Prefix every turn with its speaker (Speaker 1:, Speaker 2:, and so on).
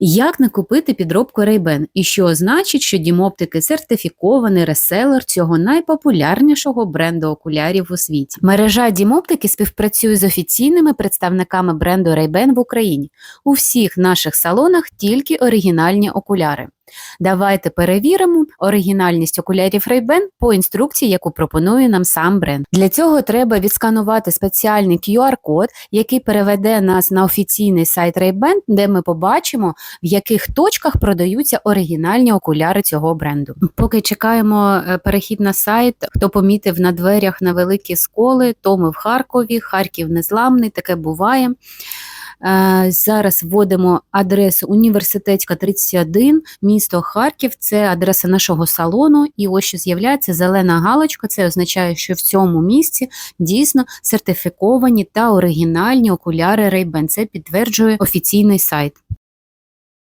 Speaker 1: Як не купити підробку Ray-Ban? І що значить, що Дімоптики сертифікований реселер цього найпопулярнішого бренду окулярів у світі? Мережа Дімоптики співпрацює з офіційними представниками бренду Ray-Ban в Україні. У всіх наших салонах тільки оригінальні окуляри. Давайте перевіримо оригінальність окулярів Ray-Ban по інструкції, яку пропонує нам сам бренд. Для цього треба відсканувати спеціальний QR-код, який переведе нас на офіційний сайт Ray-Ban, де ми побачимо, в яких точках продаються оригінальні окуляри цього бренду. Поки чекаємо е, перехід на сайт, хто помітив на дверях на великі сколи, то ми в Харкові, Харків незламний, таке буває. Е, Зараз вводимо адресу університетська 31, місто Харків. Це адреса нашого салону. І ось що з'являється зелена галочка. Це означає, що в цьому місці дійсно сертифіковані та оригінальні окуляри Ray-Ban. Це підтверджує офіційний сайт.